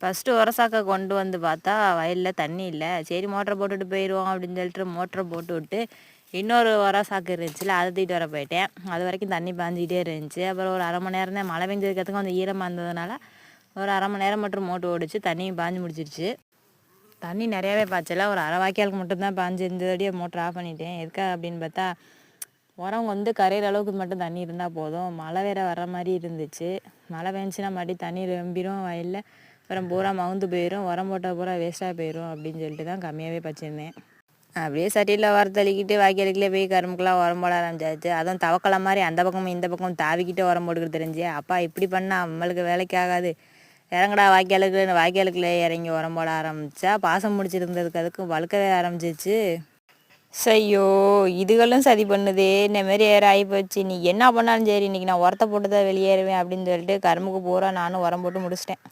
First உரசாக்கை கொண்டு வந்து பார்த்தா வயலில் தண்ணி இல்லை. சரி மோட்டரை போட்டுட்டு போயிடுவோம் அப்படின்னு சொல்லிட்டு மோட்டரை போட்டு விட்டு இன்னொரு உரசாக்கு இருந்துச்சுல அதை தூக்கிட்டு வர போயிட்டேன். அது வரைக்கும் தண்ணி பாஞ்சிக்கிட்டே இருந்துச்சு. அப்புறம் ஒரு அரை மணி நேரம் தான் மழை பெஞ்சதுக்கத்துக்கும் அந்த ஈரமாக இருந்ததுனால ஒரு அரை மணி நேரம் மட்டும் மோட்டர் ஓடிச்சு தண்ணியும் பாஞ்சு முடிச்சிருச்சு. தண்ணி நிறையாவே பாய்ச்சல. ஒரு அரை வாய்க்காலுக்கு மட்டும்தான் பாஞ்சிருந்ததோடய மோட்டர் ஆஃப் பண்ணிட்டேன். எதுக்காக அப்படின்னு பார்த்தா உரம் வந்து கரையிற அளவுக்கு மட்டும் தண்ணி இருந்தால் போதும். மழை வேற வர்ற மாதிரி இருந்துச்சு. மழை பெஞ்சுன்னா மறுபடியும் தண்ணி ரொம்பிடும் வயலில். அப்புறம் பூரா மவுந்து போயிடும் உரம் போட்டால் பூரா வேஸ்ட்டாக போயிடும் அப்படின்னு சொல்லிட்டு தான் கம்மியாகவே பச்சிருந்தேன். அப்படியே சட்டியில் வரத்தளிக்கிட்டு வாய்க்காலுக்குள்ளே போய் கரும்புக்கெல்லாம் உரம் போட ஆரம்பிச்சாச்சு. அதுவும் தவக்கலை மாதிரி அந்த பக்கமும் இந்த பக்கமும் தாவிக்கிட்டு உரம் போட்டுக்கிட்டு தெரிஞ்சு அப்பா இப்படி பண்ணால் நம்மளுக்கு வேலைக்கு ஆகாது. இறங்கடா வாய்க்காலுக்கு வாய்க்காலுக்குள்ளே இறங்கி உரம் போட ஆரம்பித்தா பாசம் முடிச்சிருந்ததுக்கு அதுக்கும் வழுக்கவே ஆரம்பிச்சிச்சு. சையோ இதுகளும் சதி பண்ணுது இந்த மாரி ஏற போச்சு. நீ என்ன பண்ணாலும் சரி இன்னைக்கு நான் உரத்தை போட்டு தான் வெளியேறுவேன் அப்படின்னு சொல்லிட்டு கரும்புக்கு பூரா நானும் உரம் போட்டு முடிச்சிட்டேன்.